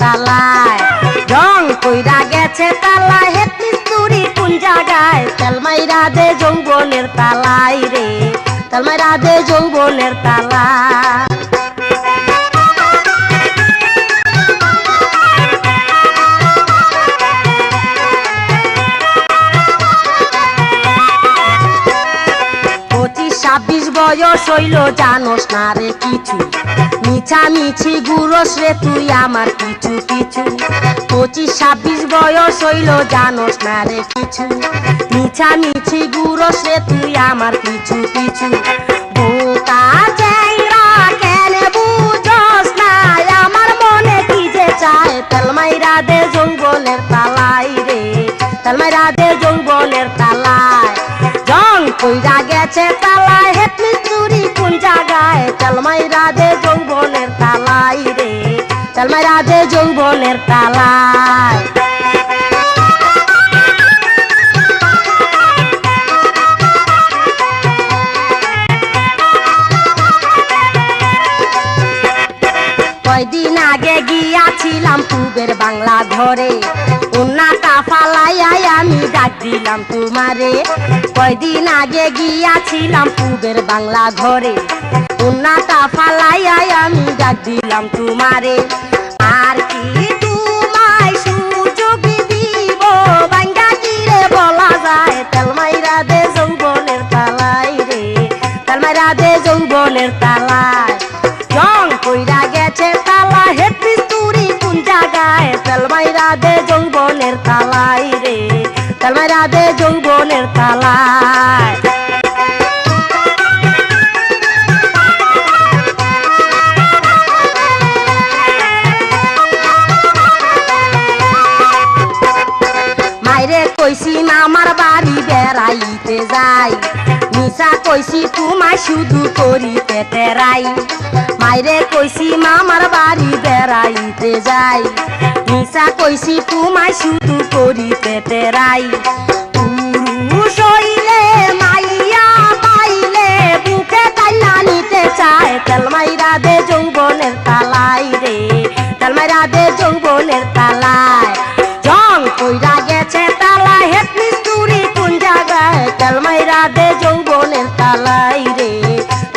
তালায়। রং কইরা গেছে তালা হেত মিস্তুরি কোন জায়গায়? তেলমাইরা দে যৌবনের তালাই রে তেলমাইরা দে যৌবনের তালা ছাব্বিশ বয়স হইল, জানোস না রে কিছু মিছা মিছি গুরস রে তুই, আমার কিছু কিছু পঁচিশ ছাব্বিশ বয়স হইল, জানোস না রে কিছু মিছা মিছি গুরস রে তুই, আমার কিছু কিছু তেলমাইরা দে যৌবনের তালাই রে যৌবনের কয়দিন আগে গিয়াছিলাম পূবের বাংলা ঘরে উন্নাটা আমি দিলাম তোমারে। কয়দিন আগে গিয়াছিলাম পূবের বাংলা ঘরে। উন্নাটা ফালাইয়াই আমি ডাক দিলাম তোমারে। আর কি তেলমাইরা দে যৌবনের তালায়। মাইরে কইছি আমার বাড়ি বেড়াইতে যাই মিশা কইছি শুধু করি পেটেরাই মাইরে কইছি মামার বাড়ি বেড়াইতে যাই। মিশা কইছি তোমায় শুধু করি পেটেরাই সইলে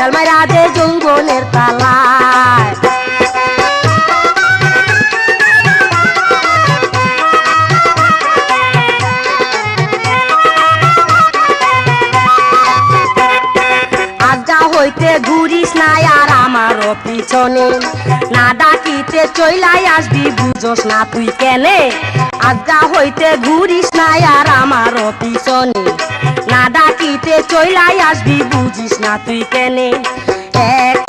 তেলমাইরা দে যৌবনের তালায়। হইতে ঘুরিস না আর আমারও পিছনে, না ডাকিতে চইলাই আসবি, বুঝোস না তুই কেনে? আজগা হইতে ঘুরিস না আর আমারও পিছনে, না ডাকিতে চইলাই আসবি না তুই কেনে এখনই